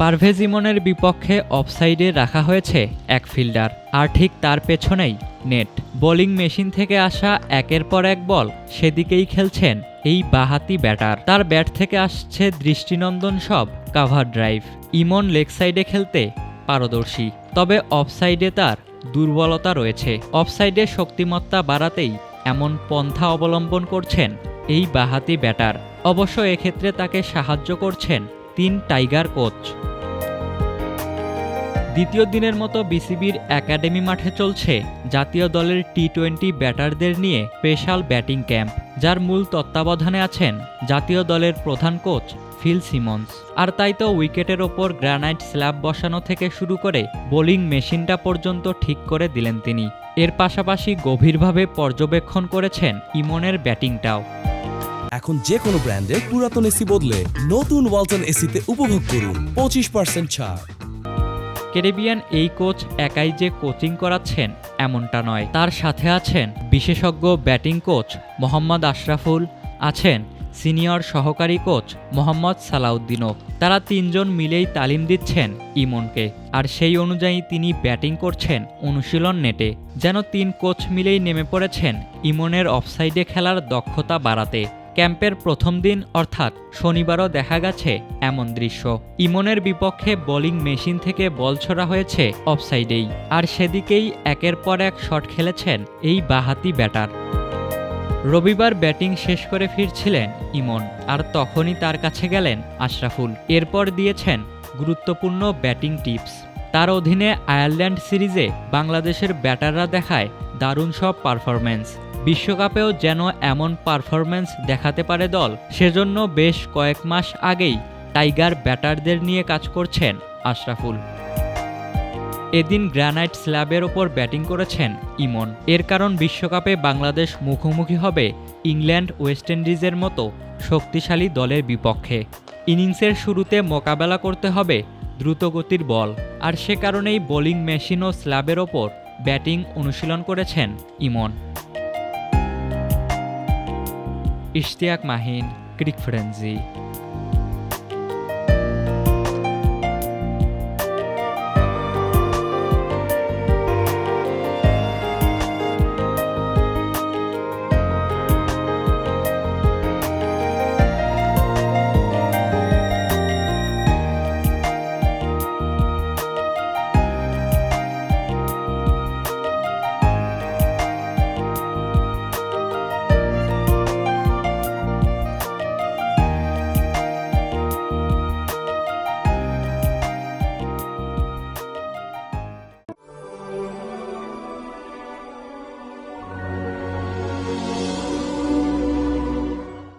পারভেজ ইমনের বিপক্ষে অফসাইডে রাখা হয়েছে এক ফিল্ডার, আর ঠিক তার পেছনেই নেট। বোলিং মেশিন থেকে আসা একের পর এক বল সেদিকেই খেলছেন এই বাহাতি ব্যাটার। তার ব্যাট থেকে আসছে দৃষ্টিনন্দন সব, কাভার ড্রাইভ। ইমন লেগ সাইডে খেলতে পারদর্শী, তবে অফসাইডে তার দুর্বলতা রয়েছে। অফসাইডে শক্তিমত্তা বাড়াতেই এমন পন্থা অবলম্বন করছেন এই বাহাতি ব্যাটার। অবশ্য এক্ষেত্রে তাকে সাহায্য করছেন তিন টাইগার কোচ। দ্বিতীয় দিনের মতো বিসিবির একাডেমি মাঠে চলছে জাতীয় দলের টি টোয়েন্টি ব্যাটারদের নিয়ে স্পেশাল ব্যাটিং ক্যাম্প, যার মূল তত্ত্বাবধানে আছেন জাতীয় দলের প্রধান কোচ ফিল সিমন্স। আর তাই তো উইকেটের ওপর গ্রানাইট স্ল্যাব বসানো থেকে শুরু করে বোলিং মেশিনটা পর্যন্ত ঠিক করে দিলেন তিনি। এর পাশাপাশি গভীরভাবে পর্যবেক্ষণ করেছেন ইমনের ব্যাটিংটাও। এখন যে কোনো ব্র্যান্ডের পুরাতন এসি বদলে নতুন ওয়ালটন এসিতে উপভোগ করুন পঁচিশ পার্সেন্ট ছাড়। ক্যারিবিয়ান এই কোচ একাই যে কোচিং করাচ্ছেন এমনটা নয়। তার সাথে আছেন বিশেষজ্ঞ ব্যাটিং কোচ মোহাম্মদ আশরাফুল, আছেন সিনিয়র সহকারী কোচ মোহাম্মদ সালাউদ্দিনও। তারা তিনজন মিলেই তালিম দিচ্ছেন ইমনকে। আর সেই অনুযায়ী তিনি ব্যাটিং করছেন অনুশীলন নেটে। যেন তিন কোচ মিলেই নেমে পড়েছেন ইমনের অফসাইডে খেলার দক্ষতা বাড়াতে। ক্যাম্পের প্রথম দিন অর্থাৎ শনিবারও দেখা গেছে এমন দৃশ্য। ইমনের বিপক্ষে বোলিং মেশিন থেকে বল ছড়া হয়েছে অফসাইডেই। আর সেদিকেই একের পর এক শট খেলেছেন এই বাহাতি ব্যাটার। রবিবার ব্যাটিং শেষ করে ফিরছিলেন ইমন, আর তখনই তার কাছে গেলেন আশরাফুল। এরপর দিয়েছেন গুরুত্বপূর্ণ ব্যাটিং টিপস। তার অধীনে আয়ারল্যান্ড সিরিজে বাংলাদেশের ব্যাটাররা দেখায় দারুণ সব পারফরম্যান্স বিশ্বকাপেও যেন এমন পারফরম্যান্স দেখাতে পারে দল, সেজন্য বেশ কয়েক মাস আগেই টাইগার ব্যাটারদের নিয়ে কাজ করছেন আশরাফুল। এদিন গ্রানাইট স্ল্যাবের ওপর ব্যাটিং করেছেন ইমন। এর কারণ বিশ্বকাপে বাংলাদেশ মুখোমুখি হবে ইংল্যান্ড ওয়েস্ট ইন্ডিজের মতো শক্তিশালী দলের বিপক্ষে। ইনিংসের শুরুতে মোকাবেলা করতে হবে দ্রুতগতির বল, আর সে কারণেই বোলিং মেশিন ও স্ল্যাবের ওপর ব্যাটিং অনুশীলন করেছেন ইমন। ইশতিয়াক মাহিন ক্রিক ফ্রেন্সি